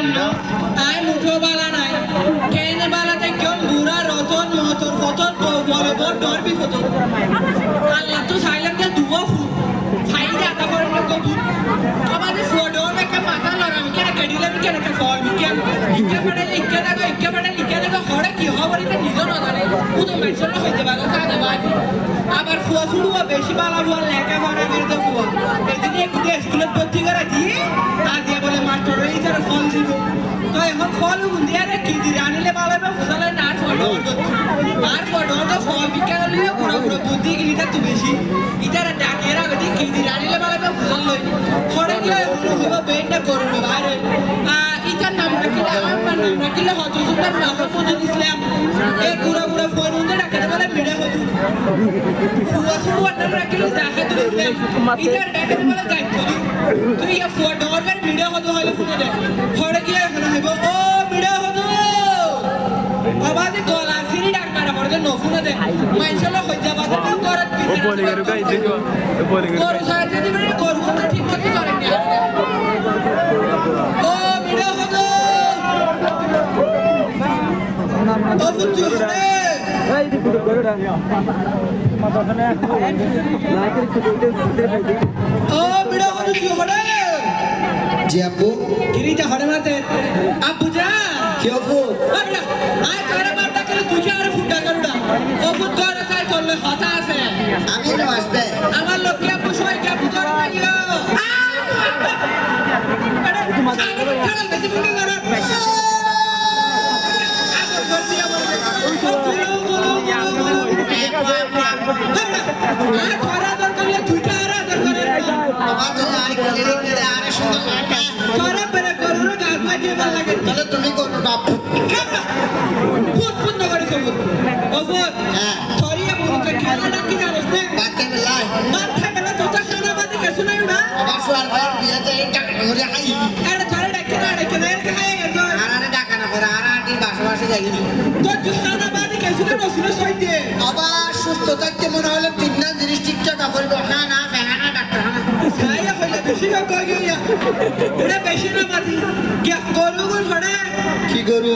আইলাম না আই নাই। কেনে বালা দেখম বুড়া, রতন মহতর ফতর বড় বড় ডর বিপদ আল্লাহ তো সাইলাম যে দুয়া ফু ফাইদা আতা করে না কো আমাদের ফোডো মেকে মাথা লড়াম কেনে কডিলাম কেনে কা ফল কেন ইকে পড়ে ইকে দাগো ইকে পড়ে ইকে দাগো হড়ে কি হবরি তে নিজ না জানে। উদো মেনশন হইতে বাগো কানে ভাই আবার বেশি বালা ফুয়া লেখা পড়া করে তো ফুয়া এদিকে স্কুলে ভর্তি করে দিয়ে বলে মাস্টার এই যারা ফল দিব কি দি আনিলে ভালো হবে ফুসালে না ফটো আর তো ফল বিজ্ঞান পুরো পুরো বুদ্ধি গিলিটা তো বেশি ইটার ডাকে রাখো দি কি দি আনিলে ভালো হবে ফুসাল লই। ফড়ে গিয়ে হলো বেন্ডা করবে বাইরে। আ নাম রাখিলে আমার নাম রাখিলে হতো সুন্দর নাম ফোনে দিছিলাম। পুরো পুরো ফোন উন্দি ডাকে বলে মিড়ে হতো। ফুয়া ফুয়া নাম রাখিলে দেখা দিছিলাম ইটার ডাকে বলে দায়িত্ব তুই ইয়া ফুয়া ডর ভিডিও হতো হলে ফোনে দে ফড়ে গিয়ে আবাদে গলা ফিরি ডাক মারা পড়ে ন ফোনে দে। মাইছল হই যাবা না করত ও বলে গেল গাই দেখো ও বলে গরু সারা যদি গরু তো ঠিক মতো করে না। ও ভিডিও হতো। ও ও কি হরে জি আপু গিরিজা হরে মাতে আব্বু যা কি আপু আয় করে মারটা কেন তুই আরে ফুটা করুডা ফুট করে তাই করলে হতা আছে আমি নো আসবে আমার লোককে আপু সবাই কে আপু করে লাগিও আরে আরে কাল বেশি ফুটা করো আগর ও আর করা দরকার তুই আর দরকার আমার তো আর কি রে আরে সুন্দর তাহলে তুমি করো বাপু ফুট ফুট নগরে সবুজ ও ফুট হ্যাঁ থরিয়া মুরুকে খেলা জানিস না বাচ্চা বেলায় মাথা গেলে তোতা খানা বাদে গেছো না আমার সোয়ার ভাইয়ের বিয়েতে এই টাকা করে খাই আরে থরে ডাকি না ডাকি না এর খায় গেছো। আর আরে টাকা না করে আর আটি বাসা বাসা যাইনি। তো তুই খানা বাদে গেছো না নসুনে সইতে? আবার সুস্থ থাকতে মনে হলে ছায়া হইলে বেশি না কই গিয়া ওরে বেশি না মাতি কি করু গো ছড়া কি করু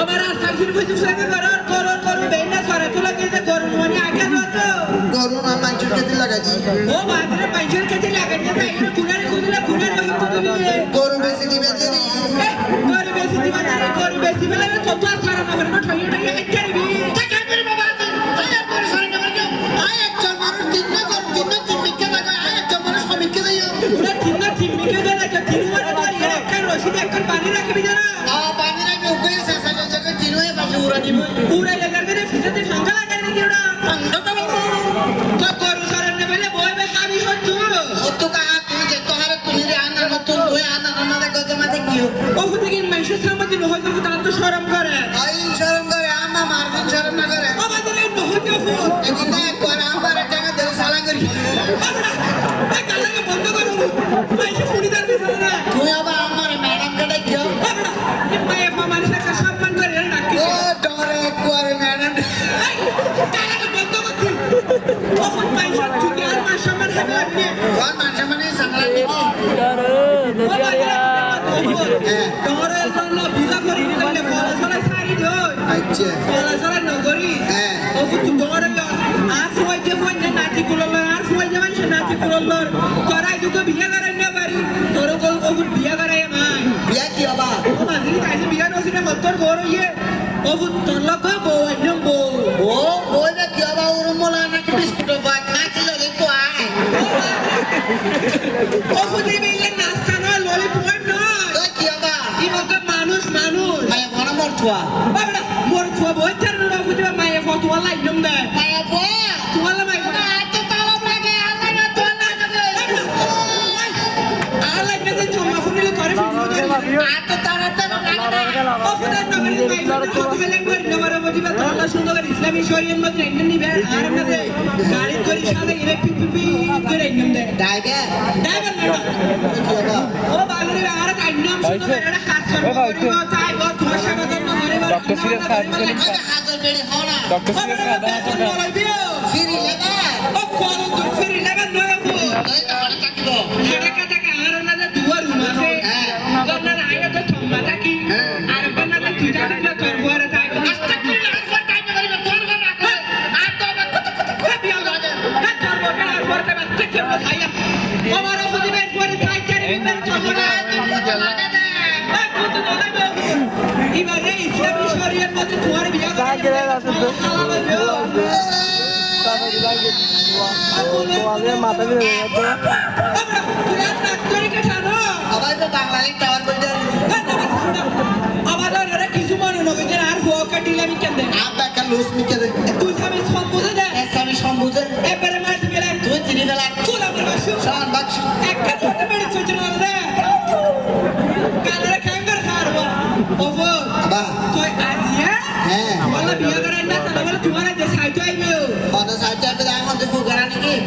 আমার আসাম শুরু হইছে সঙ্গে করর করর করু বেনা সরে তুলা গেছে করু মানে আগে তো করু না মানুষের কাছে লাগাই দি ও বাদরে পয়সার কাছে লাগাইছে তাই না কুনারে কুনারে কুনারে হইতো তুমি গরু বেশি দিবে দেরি গরু বেশি দিবা না গরু বেশি বেলা তো তো সারা না করে ঠইয়ে রশিদ একটা পানি রাখবি জানা? আ পানি রাখবে উপায় শেষা জায়গা তিন হয়ে পাশে উড়া দিবে পুরা লাগার করে ফিসাতে ফাঙ্গা লাগার নাকি ওরা তো গরু সারা নে বলে বই বে কাবি হতো অত কাহা তুই যে তোহারে তুমি রে আনার মতন তুই আনার আমাদের গজে মাঝে কি ও ফুতে কি মাইশের সামনে নহল তো তার তো শরম করে। আইন শরম করে আমা মারদিন শরম না করে। ও বাদরে নহল তো ফুট এদিন না একবার আমার কুলল তোরা দুটো বিয়া করাই না পারি তোর ও ফুট বিয়া করাই মাই বিয়া কি হবা? ও মাঝিরি তাইলে বিয়া নসিনে মত্তর বড় ইয়ে ও ফুট তোর লোক বউ একদম বউ। ও ওই না কি হবা? ওরম বলা নাকি বিস্কুট বাট না কি ললি কোয়াই ও ফুটি বিলে নাস্তা নয় ললিপপ নয়। তো কি হবা? ই মতো মানুষ মানুষ। মায়া বড় মরছুয়া বাবড়া মোর ছুয়া বই চার না ফুটি মায়ে ফটো লাই দম ডক্টর সিরাজ খান ডক্টর সিরাজ খাদা ফিরি লাগা ও লাগা নয় মাথা দিয়ে ঘরে কিছু মনে নবে আর হুয়া কাটিলে আমি কেন একটা লুস মিকে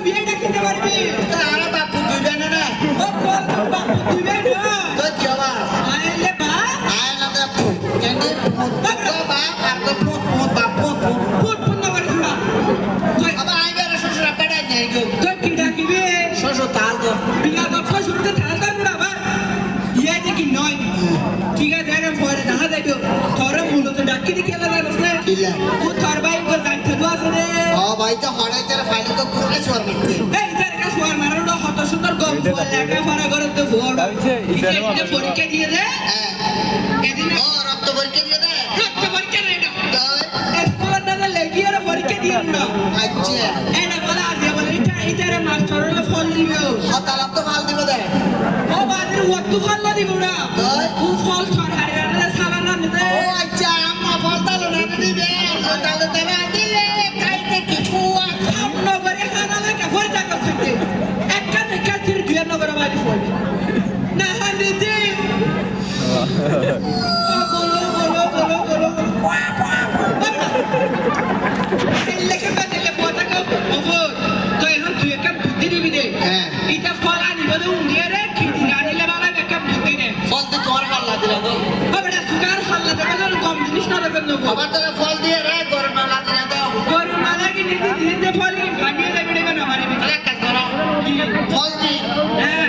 এবার তুই বিয়ে ডাকিতে পারবি? আরে বাপু তুই জানে না। ও কল বাপু তুই বিয়ে না তো কি হবা আইলে বা তো বাপ আর তো ফুট ফুট বাপ ফুট ফুট ফুট ফুট না করে ছুড়া তুই আবার আইবে রে শ্বশুর আব্বা ডাক গো। তুই কি ডাকিবি? শ্বশুর তাল তো বিয়া তো শ্বশুরতে থালতা মুড়া বা ইয়ে যে কি নয়। ঠিক আছে পরে দেখা যাইতো। তোর মূলত ডাকি দি কেলা জানাস না। ও তোর কো ভাই তো হড়াই ফাইলে তো কাছে সোয়ার মারানো হত সুন্দর গম ফল লেখা পড়া করে তো আচ্ছা, পরীক্ষা দিয়ে দে। হ্যাঁ। এদিন ও রক্ত পরীক্ষা দিয়ে দে। রক্ত পরীক্ষা রে তো স্কুলের দাদা লেগি আর পরীক্ষা দিয়ে না আচ্ছা। এনে বলে আজ বলে এটা এটারে মাস্টারের ফল দিবে ও। তালাব তো ফাল দিব দে। ও বাদের ওয়াক্ত ফল না দিব না? ও ফল আবার তোরা ফল দিয়ে রে গরম না দিলা তো গরু মালা কি নীতি দিতে ফল কি ভাঙিয়ে দেবে না করো। ফল দি হ্যাঁ।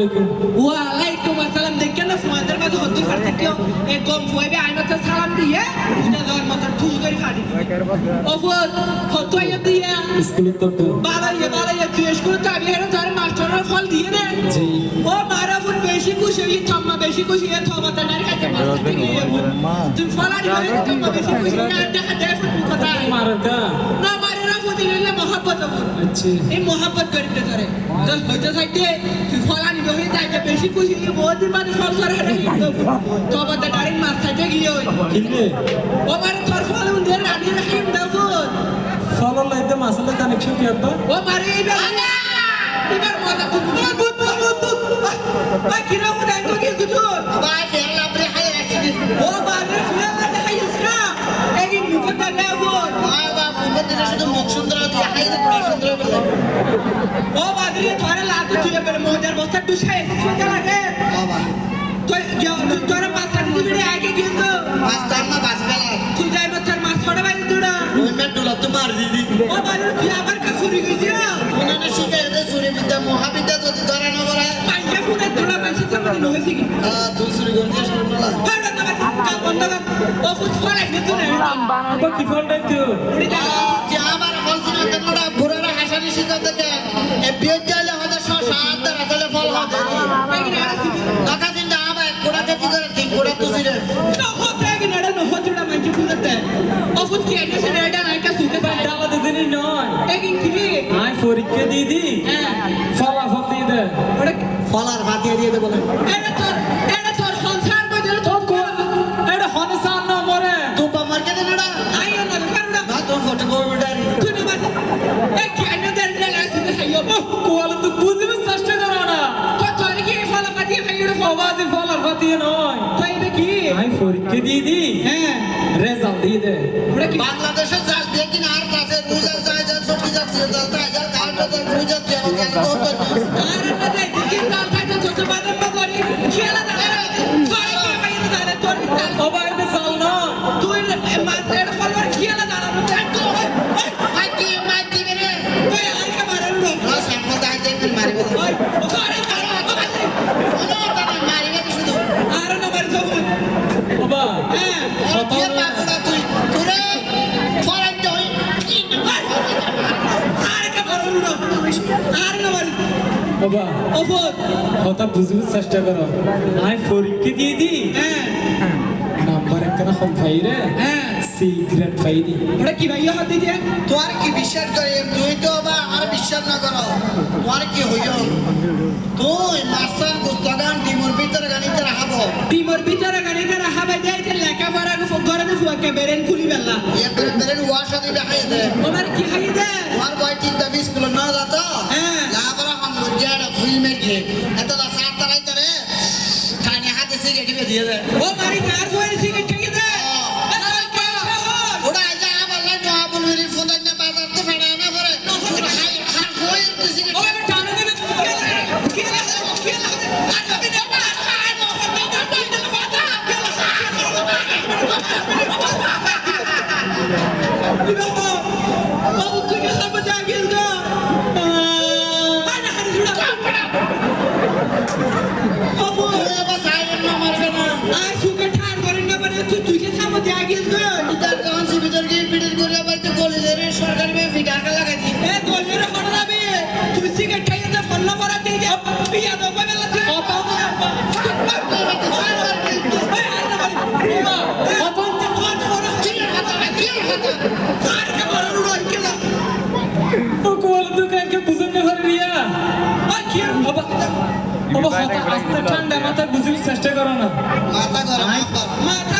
আসসালামু আলাইকুম ওয়ালাইকুম আসসালাম। দেখেন না ফোনের মাঝে হদ্দু ফাড়তে কেউ এ কম ফোয়াবে আই মতো সালাম দিয়ে উঠে যাওয়ার মতো ঠুস করে ফাড়ি ও ফোন হদ্দু আইয়া দিয়ে। স্কুলের তো তো বালাইয়া বালাইয়া তুই স্কুল চাবি হেরে ধর মাস্টারের ফল দিয়ে দে জি। ও মারা ফুট বেশি খুশি হই থম্মা বেশি খুশি এ থবা তার কাছে মাস্টার তুই ফল আনি করে বেশি খুশি না দেখা দে ফুট কথা। মারকা না দিলে মহব্বত হবে এই মহাব্বত করতে ধরে তো হইতে থাকতে তুই ফল আনি যাইতে বেশি খুশি হয়ে বহুত বাদে ফল করে তো ডাইরেক্ট মাছ খাইতে গিয়ে ওই ও তোর ফল উন্দে রানি রাখিম দাও ফলর লাইতে মাসালে কানেকশন কি আব্বা ও মারে এবার মজা ভাই কিরা তো কি কিছু হাই রাখছি ও এই মুখটা বাবা মুখে দিলে শুধু মুখ সুন্দর দিয়ে হাই দে পুরো সুন্দর করে ও বাদরি তোরে তুই তুই পাঁচটা দিবি আগে কিন্তু পাঁচটা না বাস গেলা তুই যাই বাচ্চার মাছ ছড়া বাইরে তুড়া ওই মেট ডুলা তো মার দিদি ও বাদরি তুই আবার কাছুরি গেছিস ওনানে শিখে এদের সূর্যবিদ্যা মহাবিদ্যা যদি ধরে না করে পাঁচটা ফুটে তুড়া পাঁচটা সামনে নহেছি কি তুই শুরু করছিস শুনলা হঠাৎ না কাল বন্ধ কর ও ফুট ছড়া গেছিস না আব্বা কি ফল টাইপ তো তোমরা বুড়ারা হাসানি শিখা দেন। বিয়ে চাইলে হয়তো শশা আসলে ফল হবে। দিয়ে দি হ্যাঁ রেজাল্ট দিয়ে দে ওটা কি বাংলাদেশে জাল দিয়ে কিনা আর কাছে রুজার যায় যায় সত্যি যাচ্ছে তাই যাল কালটা তো তো তো আর না দেই কি কাল কাটা ছোট বাদাম করি খেলা দাঁড়া তোর এটা না তুই মাছের বাবা। কথা বুঝবে চেষ্টা করো। আই পরীক্ষা দিয়ে হ্যাঁ। নাম্বার একখানা রে। হ্যাঁ। সিগারেট দি ওটা কি ভাইয়া হাত দিয়ে? কি বিশ্বাস করে? তুই তো আর বিশ্বাস না করো। কি হইল? তুই মাস্টার পুস্তকান ডিমুর ভিতরে গানিতে রাখাবো। টিমর ভিতরে গাড়িতে রাখা বাই যাই যে লেখা পড়া ঘরে তো ফুয়াকে বেরেন খুলি বেলা বেরেন ওয়াশা দিবে খাই দে। ওনার কি খাই দে? তোমার বয় চিন্তা বিশ কিলো না যাত? হ্যাঁ। লাবরা হাম গিয়াড়া ফুল মেঘে এত লা সাত তারাই তরে কানে হাতে দিয়ে দে ও মারি কার সোয়ের সিগারেট খেয়ে দে ওটা আইজা আবার লাই নো আবুল মেরি ফোন না বাজার তো ফেড়া না ওটা খাই খা কই তো ও সিগারেট আমি টানো দেবে কি কি কি আর আমি না বাবু কি বাবা বাবা হতা? ঠান্ডা মাথা বুঝতে চেষ্টা করো না। মাথা গরম। মাথা